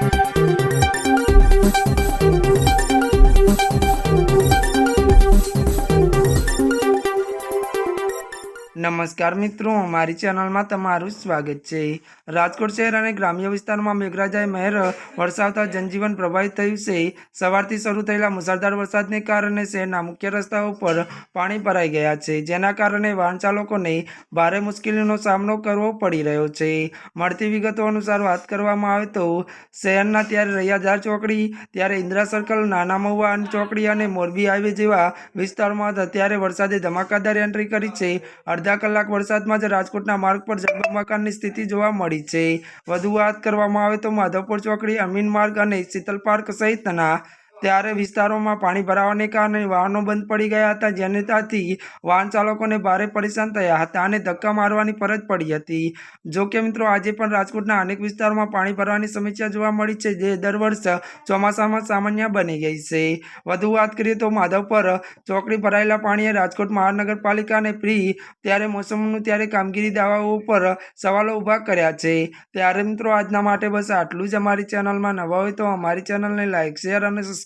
Thank you. નમસ્કાર મિત્રો, મારી ચેનલમાં તમારું સ્વાગત છે. રાજકોટ શહેર અને ગ્રામ્ય વિસ્તારમાં મેઘરાજાએ મહેર વરસાવતા જનજીવન પ્રભાવિત થયું છે. સવારથી શરૂ થયેલા મુસળધાર વરસાદને કારણે શહેરના મુખ્ય રસ્તાઓ પર પાણી ભરાઈ ગયા છે, જેના કારણે વાહન ચાલકોને ભારે મુશ્કેલીનો સામનો કરવો પડી રહ્યો છે. મળતી વિગતો અનુસાર વાત કરવામાં આવે તો, શહેરના ત્યારે રૈયાધાર ચોકડી, ત્યારે ઇન્દિરા સર્કલ, નાના મહુવા ચોકડી અને મોરબી હાઈવે જેવા વિસ્તારમાં હતા ત્યારે વરસાદે ધમાકાદાર એન્ટ્રી કરી છે. અડધા કલાક વરસાદમાં જ રાજકોટના માર્ગ પર જળબંબાકારની સ્થિતિ જોવા મળી છે. વધુ વાત કરવામાં આવે તો માધવપુર ચોકડી, અમીન માર્ગ અને શીતલ પાર્ક સહિતના ત્યારે વિસ્તારોમાં પાણી ભરાવાને કારણે વાહનો બંધ પડી ગયા હતા. જેને વાહન ચાલકોને ભારે પરેશાન થયા હતા અને ધક્કા મારવાની ફરજ પડી હતી. જો કે મિત્રો, આજે પણ રાજકોટના અનેક વિસ્તારોમાં પાણી ભરવાની સમસ્યા જોવા મળી છે જે દર વર્ષ ચોમાસામાં સામાન્ય બની ગઈ છે. વધુ વાત કરીએ તો માધવપર ચોકડી ભરાયેલા પાણીએ રાજકોટ મહાનગરપાલિકાને પ્રી ત્યારે મોસમનું ત્યારે કામગીરી દાવાઓ ઉપર સવાલો ઊભા કર્યા છે. ત્યારે મિત્રો, આજના માટે બસ આટલું જ. અમારી ચેનલમાં નવા હોય તો અમારી ચેનલને લાઇક શેર અને